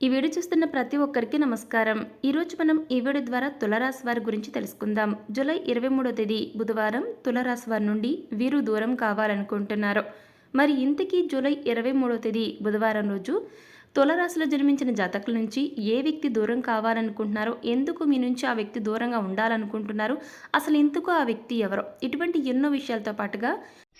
ఈ వీడియో చూస్తున్న ప్రతి ఒక్కరికి నమస్కారం. ఈరోజు మనం ఈ వీడియో ద్వారా తులరాశి వారి గురించి తెలుసుకుందాం. జూలై ఇరవై మూడో తేదీ బుధవారం తులరాశి వారి నుండి వీరు దూరం కావాలనుకుంటున్నారు. మరి ఇంతకీ జూలై ఇరవై మూడో తేదీ బుధవారం రోజు తులరాశిలో జన్మించిన జాతకుల నుంచి ఏ వ్యక్తి దూరం కావాలనుకుంటున్నారో ఎందుకు మీ నుంచి ఆ వ్యక్తి దూరంగా ఉండాలనుకుంటున్నారు అసలు ఎందుకు ఆ వ్యక్తి ఎవరో ఇటువంటి ఎన్నో విషయాలతో పాటుగా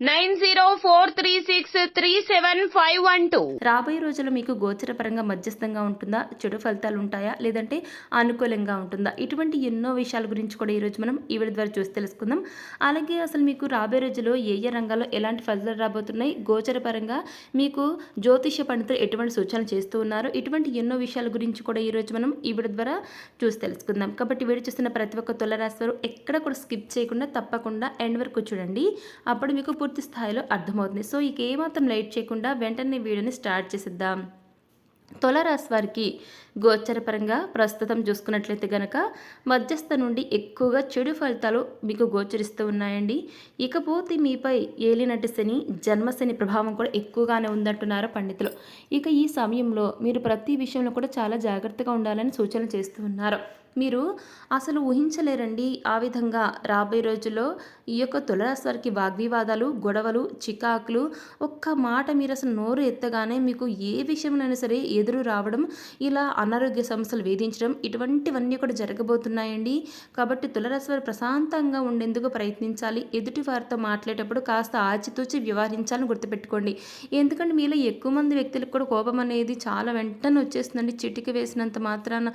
nine zero four three six three seven five one two. రాబోయే రోజుల్లో మీకు గోచరపరంగా మధ్యస్థంగా ఉంటుందా? చెడు ఫలితాలు ఉంటాయా? లేదంటే అనుకూలంగా ఉంటుందా? ఇటువంటి ఎన్నో విషయాల గురించి కూడా ఈరోజు మనం ఈ వీడియో ద్వారా చూసి తెలుసుకుందాం. అలాగే అసలు మీకు రాబోయే రోజుల్లో ఏ ఏ రంగాల్లో ఎలాంటి ఫలితాలు రాబోతున్నాయి? గోచరపరంగా మీకు జ్యోతిష పండితులు ఎటువంటి సూచనలు చేస్తూ ఉన్నారు? ఇటువంటి ఎన్నో విషయాల గురించి కూడా ఈరోజు మనం ఈ వీడియో ద్వారా చూసి తెలుసుకుందాం. కాబట్టి వీడియో చూస్తున్న ప్రతి ఒక్క తులరాశి వారు ఎక్కడ కూడా స్కిప్ చేయకుండా తప్పకుండా ఎండ్ వరకు చూడండి. అప్పుడు మీకు పూర్తి స్థాయిలో అర్థమవుతుంది. సో ఇక ఏమాత్రం లైట్ చేయకుండా వెంటనే వీడియోని స్టార్ట్ చేసిద్దాం. తులారాశి వారికి గోచరపరంగా ప్రస్తుతం చూసుకున్నట్లయితే గనక మధ్యస్థ నుండి ఎక్కువగా చెడు ఫలితాలు మీకు గోచరిస్తూ ఉన్నాయండి. ఇకపోతే మీపై ఏలినటి శని జన్మశని ప్రభావం కూడా ఎక్కువగానే ఉందంటున్నారు పండితులు. ఇక ఈ సమయంలో మీరు ప్రతి విషయంలో కూడా చాలా జాగ్రత్తగా ఉండాలని సూచనలు చేస్తూ ఉన్నారు. మీరు అసలు ఊహించలేరండి. ఆ విధంగా రాబోయే రోజుల్లో ఈ యొక్క తులరాశివారికి వాగ్వివాదాలు గొడవలు చికాకులు ఒక్క మాట మీరు అసలు నోరు ఎత్తగానే మీకు ఏ విషయంలోనైనా సరే ఎదురు రావడం ఇలా అనారోగ్య సమస్యలు వేధించడం ఇటువంటివన్నీ కూడా జరగబోతున్నాయండి. కాబట్టి తులరాశివారు ప్రశాంతంగా ఉండేందుకు ప్రయత్నించాలి. ఎదుటి వారితో మాట్లాడేటప్పుడు కాస్త ఆచితూచి వ్యవహరించాలని గుర్తుపెట్టుకోండి. ఎందుకంటే మీలో ఎక్కువ మంది వ్యక్తులకు కూడా కోపం అనేది చాలా వెంటనే వచ్చేస్తుందండి. చిటికి వేసినంత మాత్రాన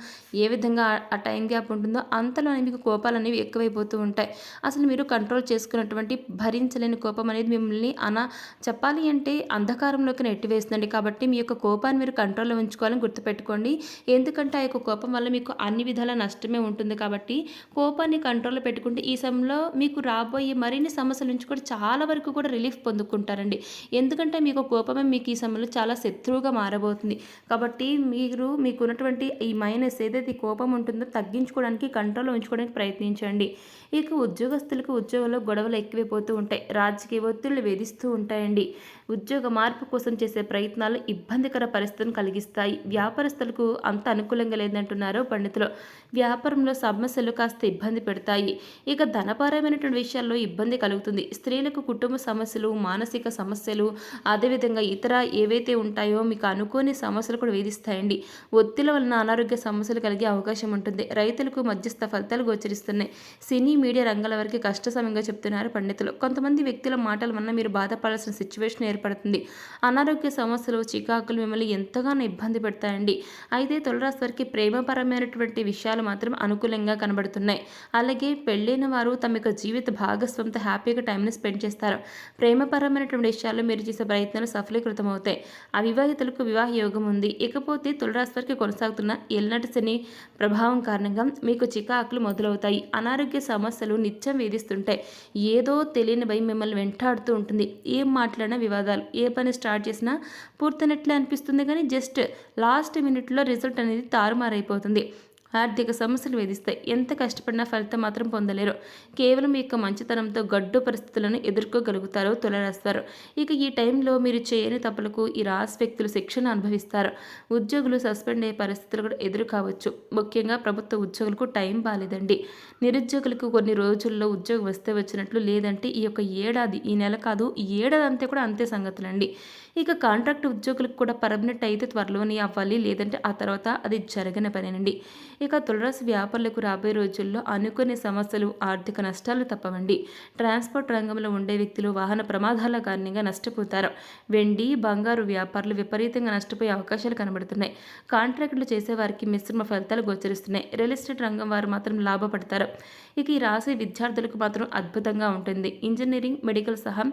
ఏ విధంగా అటాక్ టైం గ్యాప్ ఉంటుందో అంతలోనే మీకు కోపాలు అనేవి ఎక్కువైపోతూ ఉంటాయి. అసలు మీరు కంట్రోల్ చేసుకున్నటువంటి భరించలేని కోపం అనేది మిమ్మల్ని అనా చెప్పాలి అంటే అంధకారంలోకి నెట్టివేస్తుందండి. కాబట్టి మీ యొక్క కోపాన్ని మీరు కంట్రోల్లో ఉంచుకోవాలని గుర్తుపెట్టుకోండి. ఎందుకంటే ఆ యొక్క కోపం వల్ల మీకు అన్ని విధాల నష్టమే ఉంటుంది. కాబట్టి కోపాన్ని కంట్రోల్లో పెట్టుకుంటే ఈ సమయంలో మీకు రాబోయే మరిన్ని సమస్యల నుంచి కూడా చాలా వరకు కూడా రిలీఫ్ పొందుకుంటారండి. ఎందుకంటే మీకు కోపమే మీకు ఈ సమయంలో చాలా శత్రువుగా మారబోతుంది. కాబట్టి మీరు మీకు ఉన్నటువంటి ఈ మైనస్ ఏదైతే కోపం ఉంటుందో తగ్గించుకోవడానికి కంట్రోల్లో ఉంచుకోవడానికి ప్రయత్నించండి. ఇక ఉద్యోగస్తులకు ఉద్యోగంలో గొడవలు ఎక్కువైపోతూ ఉంటాయి. రాజకీయ ఒత్తిళ్ళు వేధిస్తూ ఉంటాయండి. ఉద్యోగ మార్పు కోసం చేసే ప్రయత్నాలు ఇబ్బందికర పరిస్థితులను కలిగిస్తాయి. వ్యాపారస్తులకు అంత అనుకూలంగా లేదంటున్నారు పండితులు. వ్యాపారంలో సమస్యలు కాస్త ఇబ్బంది పెడతాయి. ఇక ధనపరమైనటువంటి విషయాల్లో ఇబ్బంది కలుగుతుంది. స్త్రీలకు కుటుంబ సమస్యలు మానసిక సమస్యలు అదేవిధంగా ఇతర ఏవైతే ఉంటాయో మీకు అనుకోని సమస్యలు కూడా వేధిస్తాయండి. ఒత్తిడి వలన అనారోగ్య సమస్యలు కలిగే అవకాశం ఉంటుంది. రైతులకు మధ్యస్థ ఫలితాలు గోచరిస్తున్నాయి. సినీ మీడియా రంగాల వరకు కష్ట సమయంగా చెప్తున్నారు పండితులు. కొంతమంది వ్యక్తుల మాటల వలన మీరు బాధపడాల్సిన సిచ్యువేషన్ ఏర్పడుతుంది. అనారోగ్య సమస్యలు చికాకులు మిమ్మల్ని ఎంతగానో ఇబ్బంది పెడతాయండి. అయితే తులరాశి వారికి ప్రేమపరమైనటువంటి విషయాలు మాత్రం అనుకూలంగా కనబడుతున్నాయి. అలాగే పెళ్ళైన వారు తమ యొక్క జీవిత భాగస్వామితో హ్యాపీగా టైంని స్పెండ్ చేస్తారు. ప్రేమపరమైనటువంటి విషయాల్లో మీరు చేసే ప్రయత్నాలు సఫలీకృతం అవుతాయి అవివాహితులకు వివాహ యోగం ఉంది. ఇకపోతే తులరాశి వారికి కొనసాగుతున్న ఎల్నటి శని ప్రభావం కారణంగా మీకు చికాకులు మొదలవుతాయి. అనారోగ్య సమస్యలు నిత్యం వేధిస్తుంటాయి. ఏదో తెలియని భయం మిమ్మల్ని వెంటాడుతూ ఉంటుంది. ఏం మాట్లాడినా వివాదాలు. ఏ పని స్టార్ట్ చేసినా పూర్తనట్లే అనిపిస్తుంది. కానీ జస్ట్ లాస్ట్ మినిట్లో రిజల్ట్ అనేది తారుమారైపోతుంది. ఆర్థిక సమస్యలు వేధిస్తాయి. ఎంత కష్టపడినా ఫలితం మాత్రం పొందలేరు. కేవలం మీ యొక్క మంచితనంతో గడ్డు పరిస్థితులను ఎదుర్కోగలుగుతారు తులరాస్తారు. ఇక ఈ టైంలో మీరు చేయని తప్పులకు ఈ రాశి వ్యక్తులు శిక్షణ అనుభవిస్తారు. ఉద్యోగులు సస్పెండ్ అయ్యే పరిస్థితులు కూడా ఎదురు కావచ్చు. ముఖ్యంగా ప్రభుత్వ ఉద్యోగులకు టైం బాలేదండి. నిరుద్యోగులకు కొన్ని రోజుల్లో ఉద్యోగం వస్తే వచ్చినట్లు లేదంటే ఈ యొక్క ఏడాది ఈ నెల కాదు ఈ ఏడాది అంతే కూడా అంతే సంగతులండి. ఇక కాంట్రాక్ట్ ఉద్యోగులకు కూడా పర్మనెంట్ అయితే త్వరలోనే అవ్వాలి లేదంటే ఆ తర్వాత అది జరగని పనేనండి. ఇక తులరాశి వ్యాపారులకు రాబోయే రోజుల్లో అనుకునే సమస్యలు ఆర్థిక నష్టాలు తప్పవండి. ట్రాన్స్పోర్ట్ రంగంలో ఉండే వ్యక్తులు వాహన ప్రమాదాల కారణంగా నష్టపోతారు. వెండి బంగారు వ్యాపారులు విపరీతంగా నష్టపోయే అవకాశాలు కనబడుతున్నాయి. కాంట్రాక్టులు చేసే వారికి మిశ్రమ ఫలితాలు గోచరిస్తున్నాయి. రియల్ ఎస్టేట్ రంగం వారు మాత్రం లాభపడతారు. ఇక ఈ రాసే విద్యార్థులకు మాత్రం అద్భుతంగా ఉంటుంది. ఇంజనీరింగ్ మెడికల్ సహా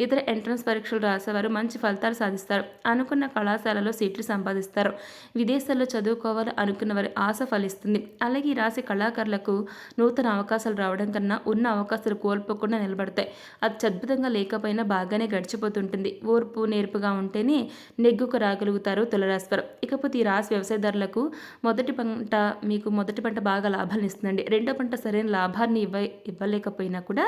ఇతర ఎంట్రన్స్ పరీక్షలు రాసేవారు మంచి ఫలితాలు సాధిస్తారు. అనుకున్న కళాశాలలో సీట్లు సంపాదిస్తారు. విదేశాల్లో చదువుకోవాలి అనుకున్న వారి ఆశ ఫలిస్తారు. ఫలిస్తుంది అలాగే ఈ రాశి కళాకారులకు నూతన అవకాశాలు రావడం కన్నా ఉన్న అవకాశాలు కోల్పోకుండా నిలబడతాయి. అది అద్భుతంగా లేకపోయినా బాగానే గడిచిపోతుంటుంది. ఓర్పు నేర్పుగా ఉంటేనే నెగ్గుకు రాగలుగుతారు తులరాశివారు. ఇకపోతే ఈ రాశి వ్యవసాయదారులకు మొదటి పంట మీకు మొదటి పంట బాగా లాభాలను ఇస్తుందండి. రెండో పంట సరైన లాభాన్ని ఇవ్వ ఇవ్వలేకపోయినా కూడా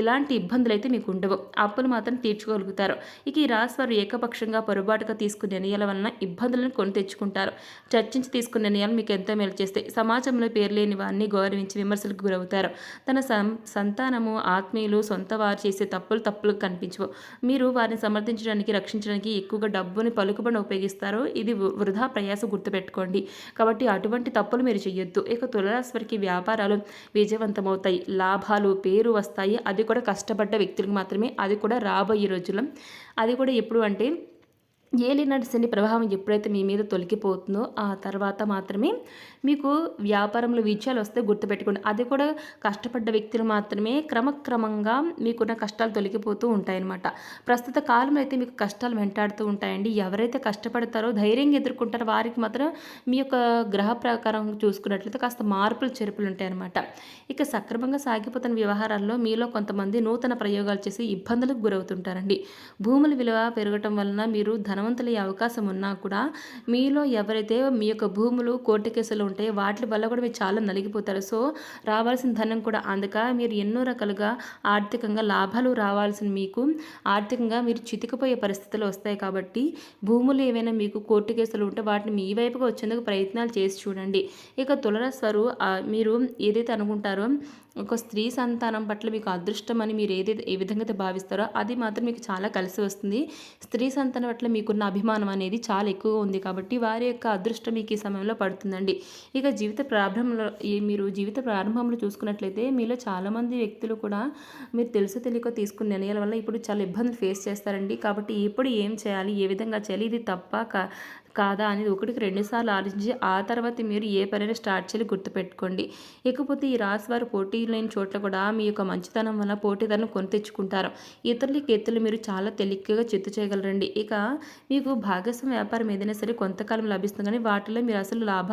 ఇలాంటి ఇబ్బందులు అయితే మీకు ఉండవు. అప్పులు మాత్రం తీర్చుకోగలుగుతారు. ఇక ఈ రాశి వారు ఏకపక్షంగా పొరపాటుగా తీసుకునే నిర్ణయాల వలన ఇబ్బందులను కొని తెచ్చుకుంటారు. చర్చించి తీసుకునే నిర్ణయాలు మీకు ఎంతో మేలు చేస్తాయి. సమాజంలో పేరు లేని వారిని గౌరవించి విమర్శలకు గురవుతారు. తన సంతానము ఆత్మీయులు సొంత వారు చేసే తప్పులు తప్పులు కనిపించవు. మీరు వారిని సమర్థించడానికి రక్షించడానికి ఎక్కువగా డబ్బుని పలుకుబడిని ఉపయోగిస్తారు ఇది వృధా ప్రయాస గుర్తుపెట్టుకోండి. కాబట్టి అటువంటి తప్పులు మీరు చేయొద్దు ఇక తులరాశి వారికి వ్యాపారాలు విజయవంతమవుతాయి. లాభాలు పేరు వస్తాయి. అది కూడా కష్టపడ్డ వ్యక్తులకు మాత్రమే. అది కూడా రాబోయే రోజుల్లో. అది కూడా ఎప్పుడు అంటే ఏలినటి శని ప్రభావం ఎప్పుడైతే మీ మీద తొలగిపోతుందో ఆ తర్వాత మాత్రమే మీకు వ్యాపారంలో విజయాలు వస్తే గుర్తుపెట్టుకోండి. అది కూడా కష్టపడ్డ వ్యక్తులు మాత్రమే క్రమక్రమంగా మీకున్న కష్టాలు తొలగిపోతూ ఉంటాయన్నమాట. ప్రస్తుత కాలంలో అయితే మీకు కష్టాలు వెంటాడుతూ ఉంటాయండి. ఎవరైతే కష్టపడతారో ధైర్యంగా ఎదుర్కొంటారో వారికి మాత్రం మీ యొక్క గ్రహ ప్రకారం చూసుకున్నట్లయితే కాస్త మార్పులు చెరుపులు ఉంటాయన్నమాట. ఇక సక్రమంగా సాగిపోతున్న వ్యవహారాల్లో మీలో కొంతమంది నూతన ప్రయోగాలు చేసి ఇబ్బందులకు గురవుతుంటారండి. భూముల విలువ పెరగటం వలన మీరు ధనవంతులయ్యే అవకాశం ఉన్నా కూడా మీలో ఎవరైతే మీ యొక్క భూములు కోర్టు కేసులు ఉంటాయి వాటి వల్ల కూడా మీరు చాలా నలిగిపోతారు. సో రావాల్సిన ధనం కూడా అందక మీరు ఎన్నో రకాలుగా ఆర్థికంగా లాభాలు రావాల్సిన మీకు ఆర్థికంగా మీరు చితికిపోయే పరిస్థితులు వస్తాయి కాబట్టి భూములు ఏవైనా మీకు కోర్టు కేసులు ఉంటే వాటిని మీ వైపుగా వచ్చేందుకు ప్రయత్నాలు చేసి చూడండి. ఇక తులరాశి వారు మీరు ఏదైతే అనుకుంటారో ఒక స్త్రీ సంతానం పట్ల మీకు అదృష్టం అని మీరు ఏదైతే ఏ విధంగా అయితే భావిస్తారో అది మాత్రం మీకు చాలా కలిసి వస్తుంది. స్త్రీ సంతానం పట్ల మీకున్న అభిమానం అనేది చాలా ఎక్కువగా ఉంది కాబట్టి వారి యొక్క అదృష్టం మీకు ఈ సమయంలో పడుతుందండి. ఇక జీవిత ప్రారంభంలో మీరు జీవిత ప్రారంభంలో చూసుకున్నట్లయితే మీలో చాలామంది వ్యక్తులు కూడా మీరు తెలుసు తెలియక తీసుకున్న నిర్ణయాల వల్ల ఇప్పుడు చాలా ఇబ్బందులు ఫేస్ చేస్తారండి. కాబట్టి ఎప్పుడు ఏం చేయాలి? ఏ విధంగా చేయాలి? ఇది తప్ప కాదా అనేది ఒకటికి రెండుసార్లు ఆలోచించి ఆ తర్వాత మీరు ఏ పనైనా స్టార్ట్ చేయాలి గుర్తుపెట్టుకోండి. ఇకపోతే ఈ రాశి వారు పోటీ లేని చోట్ల కూడా మీ యొక్క మంచితనం వల్ల పోటీదారులను కొని తెచ్చుకుంటారు. ఇతరులకి ఎత్తులు మీరు చాలా తేలికగా చిత్తు చేయగలరండి. ఇక మీకు భాగస్వామ్య వ్యాపారం ఏదైనా సరే కొంతకాలం లభిస్తుంది కానీ వాటిలో మీరు అసలు లాభ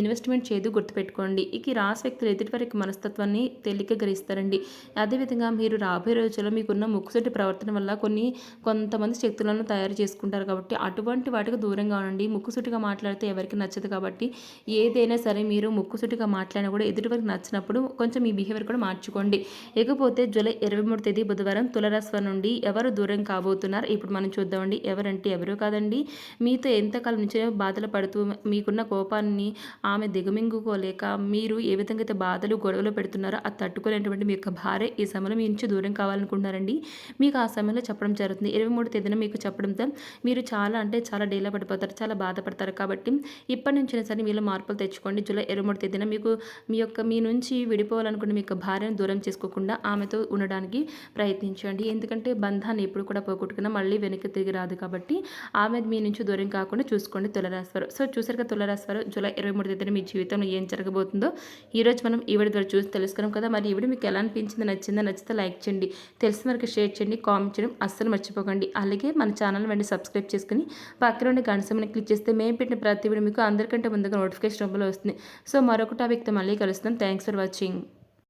ఇన్వెస్ట్మెంట్ చేయదు గుర్తుపెట్టుకోండి. ఇక ఈ రాశి వ్యక్తులు ఎదుటి వారికి మనస్తత్వాన్ని తేలిక గ్రహిస్తారండి. అదేవిధంగా మీరు రాబోయే రోజుల్లో మీకున్న ముక్కుసటి ప్రవర్తన వల్ల కొన్ని కొంతమంది శక్తులను తయారు చేసుకుంటారు కాబట్టి అటువంటి వాటికి దూరంగా ఉండండి ముక్కుసుటిగా మాట్లాడితే ఎవరికి నచ్చదు కాబట్టి ఏదైనా సరే మీరు ముక్కుసుటిగా మాట్లాడినా కూడా ఎదుటివారికి నచ్చినప్పుడు కొంచెం మీ బిహేవియర్ కూడా మార్చుకోండి. ఇకపోతే జూలై ఇరవై మూడు తేదీ బుధవారం తులరాశి నుండి ఎవరు దూరం కాబోతున్నారు? ఇప్పుడు మనం చూద్దామండి. ఎవరంటే ఎవరు కాదండి. మీతో ఎంతకాలం నుంచి బాధలు పడుతూ మీకున్న కోపాన్ని ఆమె దిగమింగుకోలేక మీరు ఏ విధంగా అయితే బాధలు గొడవలు పెడుతున్నారో అది తట్టుకోలేనటువంటి మీ యొక్క భార్య ఈ సమయంలో మీ నుంచి దూరం కావాలనుకుంటున్నారండి. మీకు ఆ సమయంలో చెప్పడం జరుగుతుంది. ఇరవై మూడు తేదీన మీకు చెప్పడంతో మీరు చాలా అంటే చాలా డేలా పడిపోతారు. చాలా బాధపడతారు కాబట్టి ఇప్పటి నుంచైనా సరే మీలో మార్పులు తెచ్చుకోండి. జూలై ఇరవై మూడు తేదీన మీకు మీ యొక్క మీ నుంచి విడిపోవాలనుకున్న మీ యొక్క భార్యను దూరం చేసుకోకుండా ఆమెతో ఉండడానికి ప్రయత్నించండి. ఎందుకంటే బంధాన్ని ఎప్పుడు కూడా పోగొట్టుకున్నా మళ్ళీ వెనక్కి తిరిగి రాదు కాబట్టి ఆమె మీ నుంచి దూరం కాకుండా చూసుకోండి తులరాశివారు సో చూసారు కదా తులరాశివారు జూలై ఇరవై మూడు తేదీన మీ జీవితంలో ఏం జరగబోతుందో ఈరోజు మనం ఈ ద్వారా చూసి తెలుసుకున్నాం కదా. మరి ఈవిడ మీకు ఎలా అనిపించింది నచ్చిందా నచ్చితే లైక్ చేయండి. తెలిసిన వరకు షేర్ చేయండి కామెంట్ చేయడం అస్సలు మర్చిపోకండి. అలాగే మన ఛానల్ వెంటనే సబ్స్క్రైబ్ చేసుకుని పక్కన ఉండే గంట సమయం క్లిక్ చేస్తే మేము పెట్టిన ప్రతి వీడియో మీకు అందరికంటే ముందుగా నోటిఫికేషన్ రూపంలో వస్తుంది. సో మరొక టాపిక్తో మళ్ళీ కలుస్తాం. Thanks for watching